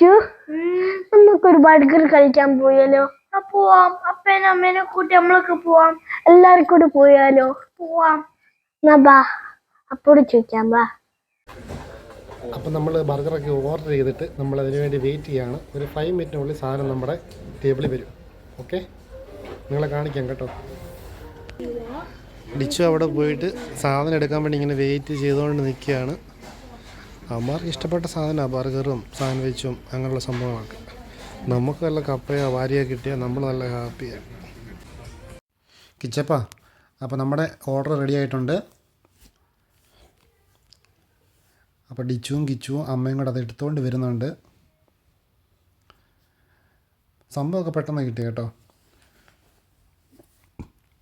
ഡിച്ചു നമുക്കൊരു ബർഗർ കഴിക്കാൻ പോയാലോ? പോവാം. അപ്പേനെ അമ്മേനെ കൂട്ടി നമ്മളൊക്കെ പോവാം. എല്ലാരും കൂടി പോയാലോ? പോവാം. എന്നാ ബാ. അപ്പോഴും ചോദിക്കാം ബാ. അപ്പം നമ്മൾ ബർഗറൊക്കെ ഓർഡർ ചെയ്തിട്ട് നമ്മൾ അതിനു വേണ്ടി വെയിറ്റ് ചെയ്യാണ്. ഒരു ഫൈവ് മിനിറ്റിനുള്ളിൽ സാധനം നമ്മുടെ ടേബിളിൽ വരും. ഓക്കെ നിങ്ങളെ കാണിക്കാം കേട്ടോ. ഡിച്ചു അവിടെ പോയിട്ട് സാധനം എടുക്കാൻ വേണ്ടി ഇങ്ങനെ വെയിറ്റ് ചെയ്തുകൊണ്ട് നിൽക്കുകയാണ്. അവന്മാർക്ക് ഇഷ്ടപ്പെട്ട സാധനമാണ് ബർഗറും സാൻഡ്വിച്ചും അങ്ങനെയുള്ള സംഭവങ്ങളൊക്കെ. നമുക്ക് നല്ല കപ്പയോ വാരിയോ കിട്ടിയാൽ നമ്മൾ നല്ല ഹാപ്പിയാണ് കിച്ചപ്പാ അപ്പോൾ നമ്മുടെ ഓർഡർ റെഡി ആയിട്ടുണ്ട്. അപ്പോൾ ഡിച്ചുവും കിച്ചുവും അമ്മയും കൂടെ അത് എടുത്തുകൊണ്ട് വരുന്നുണ്ട്. സംഭവമൊക്കെ പെട്ടെന്ന് കിട്ടി കേട്ടോ.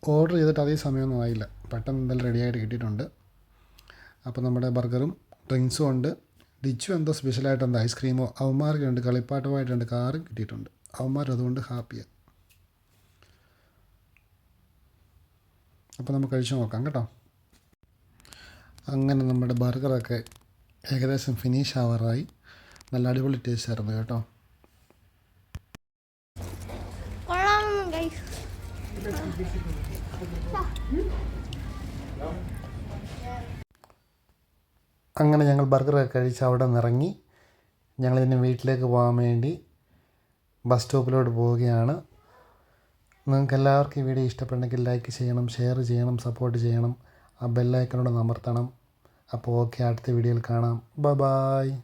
ഓർഡർ ചെയ്തിട്ട് അതേ സമയമൊന്നും ആയില്ല. പെട്ടെന്ന് എന്തായാലും റെഡിയായിട്ട് കിട്ടിയിട്ടുണ്ട്. അപ്പോൾ നമ്മുടെ ബർഗറും ഡ്രിങ്ക്സും ഉണ്ട് ഡിച്ചു എന്തോ സ്പെഷ്യലായിട്ട് എന്താ ഐസ്ക്രീമോ കളിപ്പാട്ടുമായിട്ട് രണ്ട് കാറും കിട്ടിയിട്ടുണ്ട്. അവന്മാർ അതുകൊണ്ട് ഹാപ്പിയാണ് അപ്പോൾ നമുക്ക് കഴിച്ചു നോക്കാം കേട്ടോ. അങ്ങനെ നമ്മുടെ ബർഗറൊക്കെ ഏകദേശം ഫിനിഷ് ആവാറായി. നല്ല അടിപൊളി ടേസ്റ്റ് ആയിരുന്നു കേട്ടോ. അങ്ങനെ ഞങ്ങൾ ബർഗറൊക്കെ കഴിച്ച് അവിടെ നിന്ന് ഇറങ്ങി ഇനി വീട്ടിലേക്ക് പോകാൻ വേണ്ടി ബസ് സ്റ്റോപ്പിലോട്ട് പോവുകയാണ്. നിങ്ങൾക്ക് എല്ലാവർക്കും ഈ വീഡിയോ ഇഷ്ടപ്പെട്ടെങ്കിൽ ലൈക്ക് ചെയ്യണം ഷെയർ ചെയ്യണം സപ്പോർട്ട് ചെയ്യണം. ആ ബെല്ലൈക്കനോട് അമർത്തണം. അപ്പോൾ ഓക്കെ അടുത്ത വീഡിയോയിൽ കാണാം. ബ ബായ്